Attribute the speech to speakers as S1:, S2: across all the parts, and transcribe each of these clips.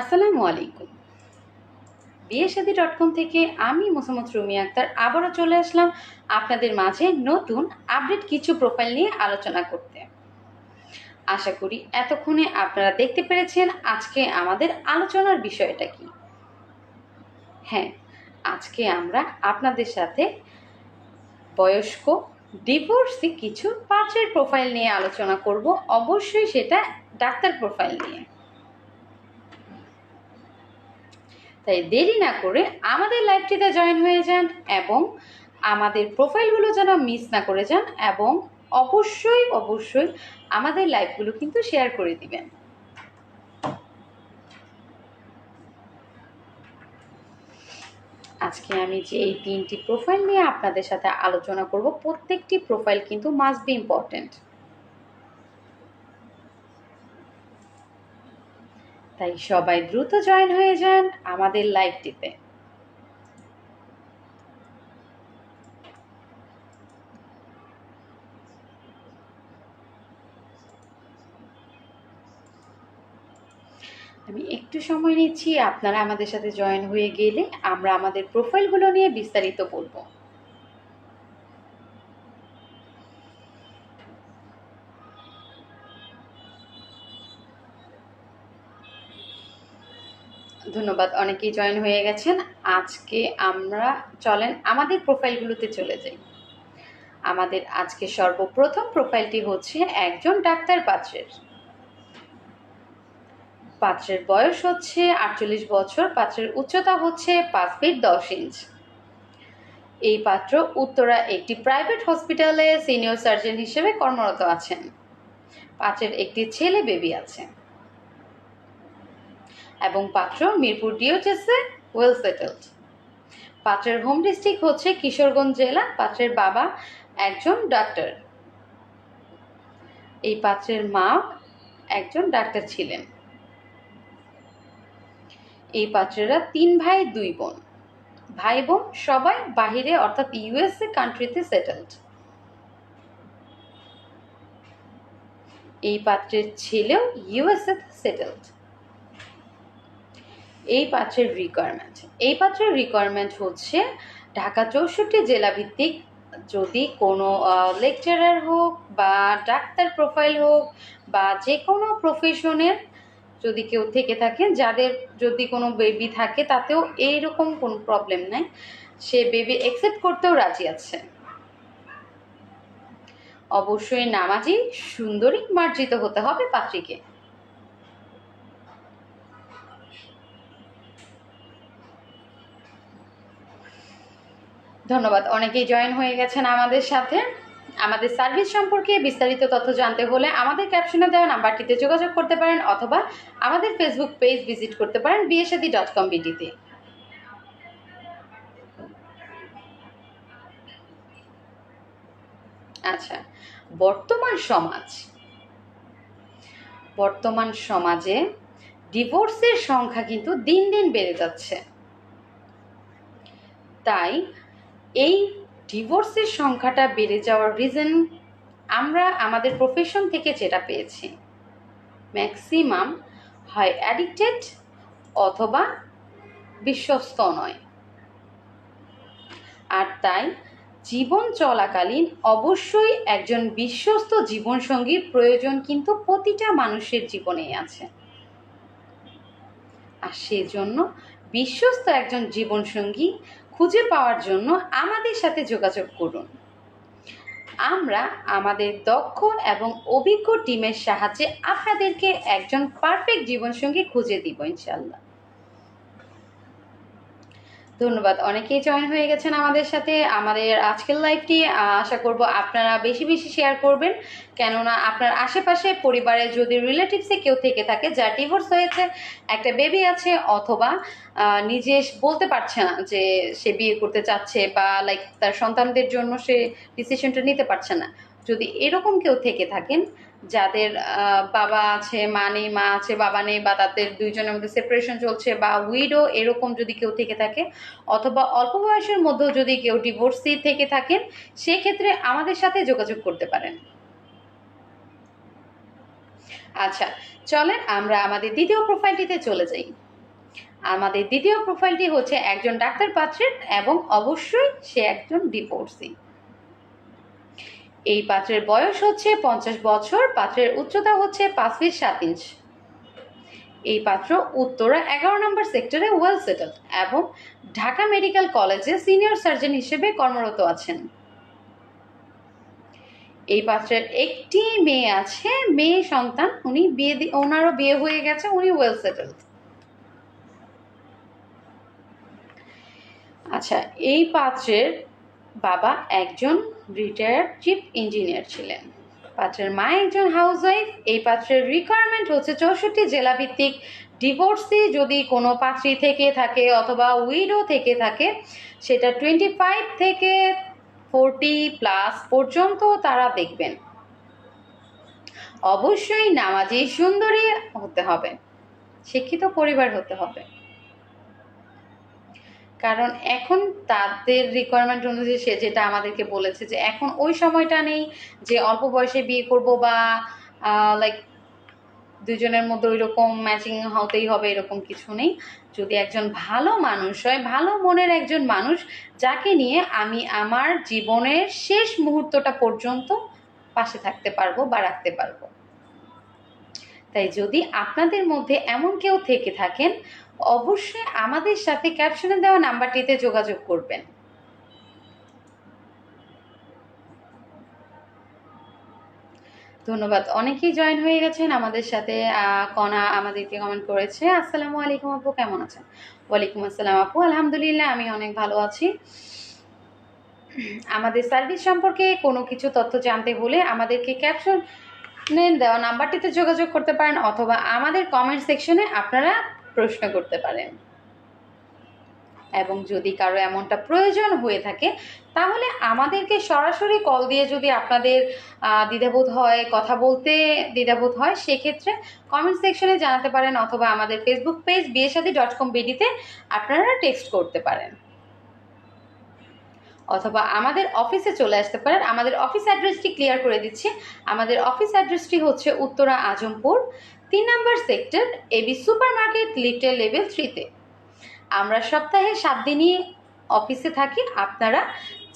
S1: আসসালামু আলাইকুম। বিয়ে সাথী ডট কম থেকে আমি মোসাম্মদ রুমি আক্তার আবারও চলে আসলাম আপনাদের মাঝে নতুন আপডেট কিছু প্রোফাইল নিয়ে আলোচনা করতে। আশা করি এতক্ষণে আপনারা দেখতে পেরেছেন আজকে আমাদের আলোচনার বিষয়টা কি। হ্যাঁ আজকে আমরা আপনাদের সাথে বয়স্ক, ডিভোর্সে কিছু পাঁচের প্রোফাইল নিয়ে আলোচনা করব। অবশ্যই সেটা ডাক্তার প্রোফাইল নিয়ে। তাই দেরি না করে আমাদের লাইভটিতে জয়েন হয়ে যান এবং আমাদের প্রোফাইলগুলো যেন মিস না করে যান এবং অবশ্যই অবশ্যই আমাদের লাইভগুলো কিন্তু শেয়ার করে দিবেন। আজকে আমি যে এই তিনটি প্রোফাইল নিয়ে আপনাদের সাথে আলোচনা করব, প্রত্যেকটি প্রোফাইল কিন্তু মাস্ট বি ইম্পর্ট্যান্ট তাই সবাই দ্রুত জয়েন হয়ে যান আমাদের লাইভটিতে। আমি একটু সময় নিচ্ছি, আপনারা আমাদের সাথে জয়েন হয়ে গেলে আমরা আমাদের প্রোফাইলগুলো নিয়ে বিস্তারিত বলব। ধন্যবাদ, অনেকেই জয়েন হয়ে গেছেন। আজকে আমরা চলেন আমাদের প্রোফাইলগুলোতে চলে যাই। আমাদের আজকে সর্বপ্রথম প্রোফাইলটি হচ্ছে একজন ডাক্তার পাত্রের। পাত্রের বয়স হচ্ছে আটচল্লিশ বছর, পাত্রের উচ্চতা হচ্ছে পাঁচ ফিট দশ ইঞ্চ এই পাত্র উত্তরা একটি প্রাইভেট হসপিটালে সিনিয়র সার্জন হিসেবে কর্মরত আছেন। পাত্রের একটি ছেলে বেবি আছে। এবং পাত্র মিরপুর ডিওচেসে ওয়েল সেটেলড পাত্রের হোম ডিস্ট্রিক্ট হচ্ছে কিশোরগঞ্জ জেলা, পাত্রের বাবা একজন ডাক্তার এই পাত্রের মা একজন ডাক্তার ছিলেন। এই পাত্রেরা তিন ভাই, দুই বোন। ভাই বোন সবাই বাহিরে, অর্থাৎ ইউএসএ কান্ট্রিতে সেটেলড এই পাত্রের ছেলেও ইউএসএ সেটেলড এই পাত্রের রিকোয়ারমেন্ট এই পাত্রের রিকোয়ারমেন্ট হচ্ছে ঢাকা চৌষট্টি জেলা ভিত্তিক যদি কোনো লেকচারার হোক বা ডাক্তার প্রোফাইল হোক বা যে কোনো প্রফেশনের যদি কেউ থেকে থাকেন, যাদের যদি কোনো বেবি থাকে তাতেও এইরকম কোনো প্রবলেম নাই। সে বেবি অ্যাকসেপ্ট করতেও রাজি আছে। অবশ্যই নামাজি সুন্দরী মার্জিত হতে হবে পাত্রীকে। ধন্যবাদ। অনেকেই জয়েন হয়ে গেছেন আমাদের সাথে। আমাদের সার্ভিস সম্পর্কে বিস্তারিত তথ্য জানতে হলে আমাদের ক্যাপশনে দেওয়া নাম্বারটিতে যোগাযোগ করতে পারেন অথবা আমাদের ফেসবুক পেজ ভিজিট করতে পারেন বিয়েসাদি ডট কম বিটিতে আচ্ছা বর্তমান সমাজ। বর্তমান সমাজে ডিভোর্সের সংখ্যা কিন্তু দিন দিন বেড়ে যাচ্ছে। তাই এই ডিভোর্সের সংখ্যাটা বেড়ে যাওয়ার রিজন আমরা আমাদের প্রফেশন থেকে যেটা পেয়েছি। ম্যাক্সিমাম হয় অ্যাডিক্টেড অথবা বিশ্বস্ত নয়। আর তাই জীবন চলাকালীন অবশ্যই একজন বিশ্বস্ত জীবনসঙ্গীর প্রয়োজন কিন্তু প্রতিটা মানুষের জীবনেই আছে। আর সেজন্য বিশ্বস্ত একজন জীবনসঙ্গী খুঁজে পাওয়ার জন্য আমাদের সাথে যোগাযোগ করুন। আমরা আমাদের দক্ষ এবং অভিজ্ঞ টিমের সাহায্যে আপনাদেরকে একজন পারফেক্ট জীবনসঙ্গী খুঁজে দিব ইনশাল্লাহ ধন্যবাদ। অনেকেই জয়েন হয়ে গেছেন আমাদের সাথে। আমাদের আজকের লাইভটি আশা করব আপনারা বেশি বেশি শেয়ার করবেন। কেননা আপনার আশেপাশে পরিবারে যদি রিলেটিভসে কেউ থেকে থাকে, যার ডিভোর্স হয়েছে, একটা বেবি আছে অথবা নিজে বলতে পারছে না যে সে বিয়ে করতে চাচ্ছে বা লাইক তার সন্তানদের জন্য সে ডিসিশনটা নিতে পারছে না। যদি এরকম কেউ থেকে থাকেন যাদের বাবা আছে, মা নেই, মা আছে, বাবা নেই, বা তাদের দুইজনের মধ্যে সেপারেশন চলছে, বা উইডো এরকম যদি কেউ থেকে থাকে, অথবা অল্প বয়সের মধ্যেও যদি কেউ ডিভোর্সি থেকে থাকেন, সেক্ষেত্রে আমাদের সাথে যোগাযোগ করতে পারেন। আচ্ছা চলেন আমরা আমাদের দ্বিতীয় প্রোফাইলটিতে চলে যাই। আমাদের দ্বিতীয় প্রোফাইলটি হচ্ছে একজন ডাক্তার পাত্রের এবং অবশ্যই সে একজন ডিভোর্সি এই পাত্রের বয়স হচ্ছে পঞ্চাশ বছর, পাত্রের উচ্চতা হচ্ছে পাঁচ ফিট সাত ইঞ্চ। এই পাত্র উত্তরা এগারো নম্বর সেক্টরে ওয়েল সেটেলড এবং ঢাকা মেডিকেল কলেজে সিনিয়র সার্জন হিসেবে কর্মরত আছেন। এই পাত্রের একটি মেয়ে আছে, মেয়ে সন্তান, উনি বিয়ে ওনারও বিয়ে হয়ে গেছে, উনি ওয়েল সেটেলড আচ্ছা এই পাত্রের বাবা একজন রিটায়ার্ড চিফ ইঞ্জিনিয়ার ছিলেন। পাত্রের মা একজন হাউসওয়াইফ, এই পাত্রের রিকোয়ারমেন্ট হচ্ছে চৌষট্টি জেলাভিত্তিক ডিভোর্সি যদি কোনো পাত্রী থেকে থাকে অথবা উইডো থেকে থাকে, সেটা টোয়েন্টি ফাইভ থেকে ফোরটি প্লাস পর্যন্ত তারা দেখবেন। অবশ্যই নামাজি সুন্দরী হতে হবে, শিক্ষিত পরিবার হতে হবে। কারণ এখন তাদের রিকোয়ারমেন্ট অনুযায়ী সে যেটা আমাদেরকে বলেছে যে এখন ওই সময়টা নেই যে অল্প বয়সে বিয়ে করব বা লাইক দুজনের মধ্যে ওই রকম ম্যাচিং হতেই হবে এরকম কিছু নেই। যদি একজন ভালো মানুষ হয়, ভালো মনের একজন মানুষ, যাকে নিয়ে আমি আমার জীবনের শেষ মুহূর্তটা পর্যন্ত পাশে থাকতে পারব বা রাখতে পারব। তাই যদি আপনাদের মধ্যে এমন কেউ থেকে থাকেন অবশ্যই আমাদের সাথে ক্যাপশনে দেওয়া নাম্বারটিতে যোগাযোগ করবেন। ধন্যবাদ। অনেকেই জয়েন হয়ে গেছেন আমাদের সাথে কণা আমাদেরকে কমেন্ট করেছে। আসসালামু আলাইকুম আপু, কেমন আছেন? ওয়ালাইকুম আসসালাম আপু। আলহামদুলিল্লাহ, আমি অনেক ভালো আছি। আমাদের সার্ভিস সম্পর্কে কোনো কিছু তথ্য জানতে হলে আমাদেরকে ক্যাপশন দেওয়া নাম্বারটিতে যোগাযোগ করতে পারেন অথবা আমাদের কমেন্ট সেকশনে আপনারা প্রশ্ন করতে পারেন এবং যদি কারও এমনটা প্রয়োজন হয়ে থাকে, তাহলে আমাদেরকে সরাসরি কল দিয়ে যদি আপনাদের দ্বিধাবোধ হয়, কথা বলতে দ্বিধাবোধ হয়, সেক্ষেত্রে কমেন্ট সেকশনে জানাতে পারেন অথবা আমাদের Facebook page Biyeshadi dot com বিডিতে আপনারা টেক্সট করতে পারেন। অথবা আমাদের অফিসে চলে আসতে পারেন। আমাদের অফিস অ্যাড্রেসটি ক্লিয়ার করে দিচ্ছি। আমাদের অফিস অ্যাড্রেসটি হচ্ছে উত্তরা আজমপুর তিন number sector AB super market লিফটের লেভেল থ্রিতে। আমরা সপ্তাহে সাত দিনই অফিসে থাকি। আপনারা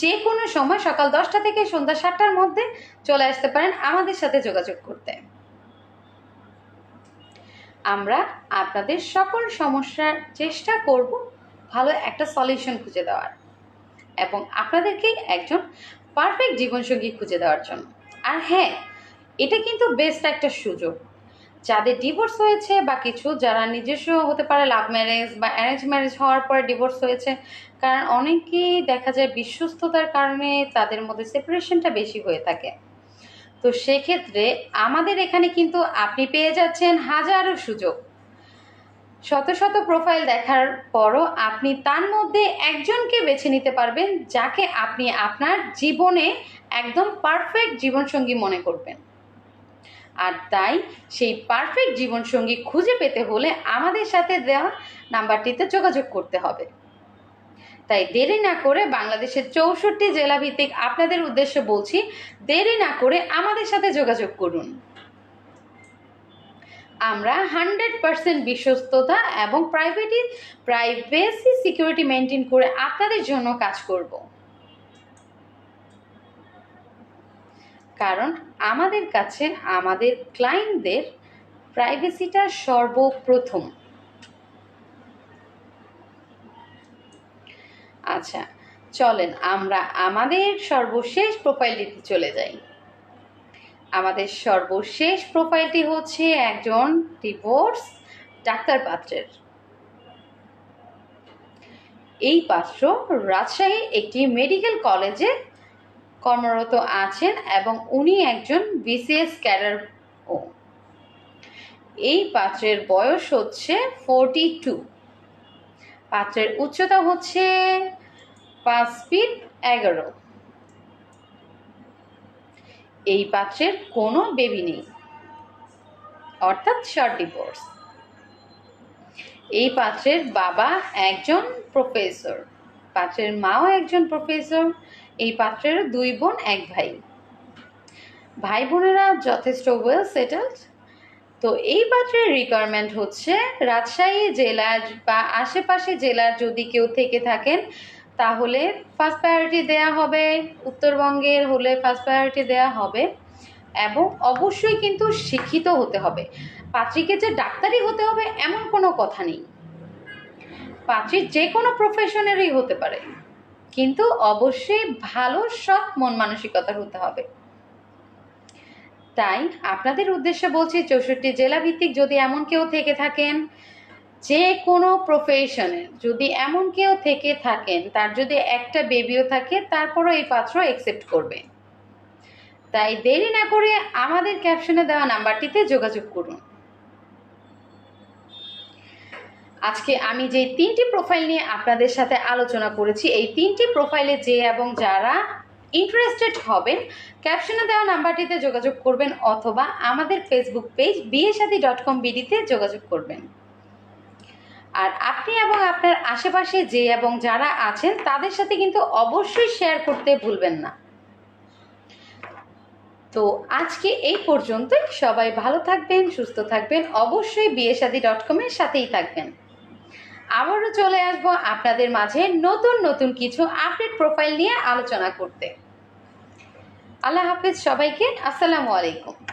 S1: যে কোনো সময় সকাল দশটা থেকে সন্ধ্যা সাতটার মধ্যে চলে আসতে পারেন আমাদের সাথে যোগাযোগ করতে। আমরা আপনাদের সকল সমস্যার চেষ্টা করব ভালো একটা সলিউশন খুঁজে দেওয়ার এবং আপনাদেরকে একজন পারফেক্ট জীবনসঙ্গী খুঁজে দেওয়ার জন্য। আর হ্যাঁ এটা কিন্তু বেস্ট একটা সুযোগ। যাদের ডিভোর্স হয়েছে বা কিছু, যারা নিজস্ব হতে পারে লাভ ম্যারেজ বা অ্যারেঞ্জ ম্যারেজ হওয়ার পরে ডিভোর্স হয়েছে, কারণ অনেকেই দেখা যায় বিশ্বস্ততার কারণে তাদের মধ্যে সেপারেশনটা বেশি হয়ে থাকে। তো সেক্ষেত্রে আমাদের এখানে কিন্তু আপনি পেয়ে যাচ্ছেন হাজারো সুযোগ। শত শত প্রোফাইল দেখার পরও আপনি তার মধ্যে একজনকে বেছে নিতে পারবেন, যাকে আপনি আপনার জীবনে একদম পারফেক্ট জীবনসঙ্গী মনে করবেন। আর তাই সেই পারফেক্ট জীবনসঙ্গী খুঁজে পেতে হলে আমাদের সাথে দেওয়া নাম্বারটিতে যোগাযোগ করতে হবে। তাই দেরি না করে বাংলাদেশের চৌষট্টি জেলা ভিত্তিক আপনাদের উদ্দেশ্যে বলছি, দেরি না করে আমাদের সাথে যোগাযোগ করুন। আমরা হান্ড্রেড পার্সেন্ট বিশ্বস্ততা এবং প্রাইভেটি, প্রাইভেসি সিকিউরিটি মেনটেন করে আপনাদের জন্য কাজ করব। কারণ আমাদের কাছে, আমাদের ক্লায়েন্টদের প্রাইভেসিটা সর্বপ্রথম। আচ্ছা চলেন আমরা আমাদের সর্বশেষ প্রোফাইলটিতে চলে যাই। আমাদের সর্বশেষ প্রোফাইলটি হচ্ছে একজন ডিভোর্স ডাক্তার পাত্রের। এই পাত্র রাজশাহী একটি মেডিকেল কলেজে কর্মরত আছেন এবং উনি একজন বিসিএস ক্যাডার। ও এই পাত্রের বয়স হচ্ছে ফোরটি টু পাত্রের উচ্চতা হচ্ছে পাঁচ ফিট এগারো। এই পাত্রের কোনো বেবি নেই, অর্থাৎ শর্ট ডিভোর্স এই পাত্রের বাবা একজন প্রফেসর পাত্রের মাও একজন প্রফেসর এই পাত্রের দুই বোন, এক ভাই। ভাই বোনেরা যথেষ্ট ওয়েল সেটেলড তো এই পাত্রের রিকোয়ারমেন্ট হচ্ছে, রাজশাহী জেলার বা আশেপাশে জেলার যদি কেউ থেকে থাকেন, তাহলে ফার্স্ট প্রায়োরিটি দেয়া হবে, উত্তরবঙ্গের হলে ফার্স্ট প্রায়োরিটি দেয়া হবে এবং অবশ্যই কিন্তু শিক্ষিত হতে হবে। পাত্রীকে যে ডাক্তারই হতে হবে, এমন কোনো কথা নেই। পাত্রী যে কোনো প্রফেশনেরই হতে পারে। কিন্তু অবশ্যই ভালো, সৎ, মন মানসিকতার হতে হবে। তাই আপনাদের উদ্দেশ্যে বলছি, চৌষট্টি জেলা ভিত্তিক যদি এমন কেউ থেকে থাকেন, যে কোনো প্রফেশনে যদি এমন কেউ থেকে থাকেন, তার যদি একটা বেবিও থাকে, তারপরও এই পাত্র অ্যাকসেপ্ট করবে। তাই দেরি না করে আমাদের ক্যাপশনে দেওয়া নাম্বারটিতে যোগাযোগ করুন। আজকে আমি যে তিনটি প্রোফাইল নিয়ে আপনাদের সাথে আলোচনা করেছি, এই তিনটি প্রোফাইলে যে এবং যারা ইন্টারেস্টেড হবেন ক্যাপশনে দেওয়া নাম্বারটিতে যোগাযোগ করবেন অথবা আমাদের Facebook page Biyeshadi dot com বিডিতে যোগাযোগ করবেন। আর আপনি এবং আপনার আশেপাশে যে এবং যারা আছেন, তাদের সাথে কিন্তু অবশ্যই শেয়ার করতে ভুলবেন না। তো আজকে এই পর্যন্তই। সবাই ভালো থাকবেন, সুস্থ থাকবেন। অবশ্যই বিয়েসাদি ডট কমের সাথেই থাকবেন। আবারও চলে আসব আপনাদের মাঝে নতুন নতুন কিছু আপডেট প্রোফাইল নিয়ে আলোচনা করতে। আল্লাহ হাফিজ সবাইকে, আসসালামু আলাইকুম।